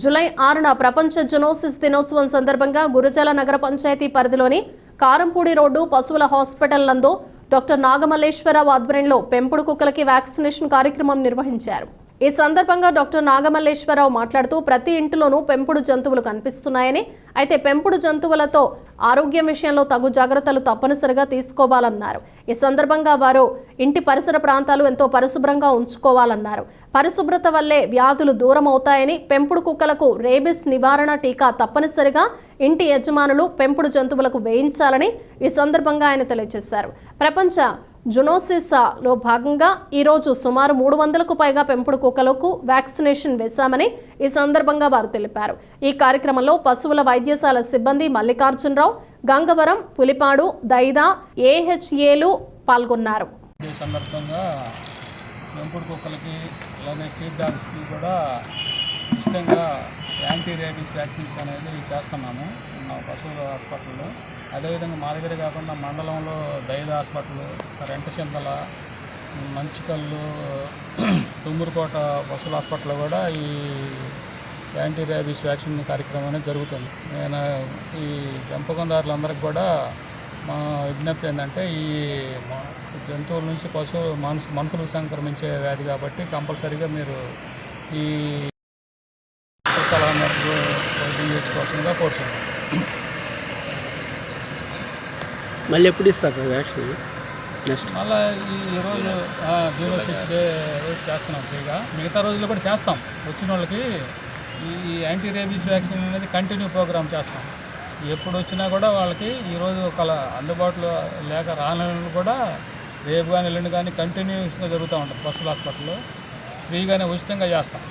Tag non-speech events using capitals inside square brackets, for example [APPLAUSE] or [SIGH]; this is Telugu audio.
జూలై ఆరున ప్రపంచ జునోసిస్ దినోత్సవం సందర్భంగా గురుజల నగర పంచాయతీ పరిధిలోని కారంపూడి రోడ్డు పశువుల హాస్పిటల్ నందు డాక్టర్ నాగమల్లేశ్వరరావు ఆధ్వర్యంలో పెంపుడు కుక్కలకి వ్యాక్సినేషన్ కార్యక్రమం నిర్వహించారు. ఈ సందర్భంగా డాక్టర్ నాగమల్లేశ్వరరావు మాట్లాడుతూ ప్రతి ఇంటిలోనూ పెంపుడు జంతువులు కనిపిస్తున్నాయని. అయితే పెంపుడు జంతువులతో ఆరోగ్యం విషయంలో తగు జాగ్రత్తలు తప్పనిసరిగా తీసుకోవాలన్నారు. ఈ సందర్భంగా వారు ఇంటి పరిసర ప్రాంతాలు ఎంతో పరిశుభ్రంగా ఉంచుకోవాలన్నారు. పరిశుభ్రత వల్లే వ్యాధులు దూరం అవుతాయని పెంపుడు కుక్కలకు రేబిస్ నివారణ టీకా తప్పనిసరిగా ఇంటి యజమానులు పెంపుడు జంతువులకు వేయించాలని ఈ సందర్భంగా ఆయన తెలియజేశారు. ప్రపంచ జునోసిసాలో భాగంగా ఈరోజు సుమారు మూడు వందలకు పైగా పెంపుడు కుక్కలకు వ్యాక్సినేషన్ వేశామని ఈ సందర్భంగా వారు తెలిపారు. ఈ కార్యక్రమంలో పశువుల వైద్యశాల సిబ్బంది మల్లికార్జునరావు గంగవరం పులిపాడు దైదా ఏహెచ్ఏలు పాల్గొన్నారు. సందర్భంగా పెంపుడు కుక్కలకి అలానే స్ట్రీట్ డాగ్స్కి కూడా ఉచితంగా యాంటీ రేబీస్ వ్యాక్సిన్స్ అనేది చేస్తున్నాము పశువుల హాస్పిటల్లో. అదేవిధంగా మా దగ్గర కాకుండా మండలంలో దైద హాస్పిటల్ రెంటచింతల మంచికల్లు [CLEARS THROAT] తుమ్మూరుకోట పశువుల హాస్పిటల్లో కూడా ఈ యాంటీ రేబీస్ వ్యాక్సిన్ కార్యక్రమం అనేది జరుగుతుంది. నేను ఈ పెంపకందారులందరికీ కూడా మా విజ్ఞప్తి ఏంటంటే ఈ జంతువుల నుంచి పశువు మనసు మనుషులకు సంక్రమించే వ్యాధి కాబట్టి కంపల్సరీగా మీరు ఈ సలహా మేరకు వైద్యం చేసుకోవాల్సిందిగా కోరుతున్నాను. మళ్ళీ ఎప్పుడు ఇస్తారు సార్ వ్యాక్సిన్? నెక్స్ట్. మళ్ళీ ఈ ఈరోజు సిక్స్ డే రోజు చేస్తున్నాం ఫ్రీగా. మిగతా రోజుల్లో కూడా చేస్తాం. వచ్చిన వాళ్ళకి ఈ యాంటీ రేబీస్ వ్యాక్సిన్ అనేది కంటిన్యూ ప్రోగ్రామ్ చేస్తాం. ఎప్పుడు వచ్చినా కూడా వాళ్ళకి ఈరోజు ఒక అందుబాటులో లేక రాని కూడా రేపు కానీ ఎల్లుండి కానీ కంటిన్యూస్గా జరుగుతూ ఉంటుంది. పశువుల హాస్పిటల్లో ఫ్రీగానే ఉచితంగా చేస్తాం.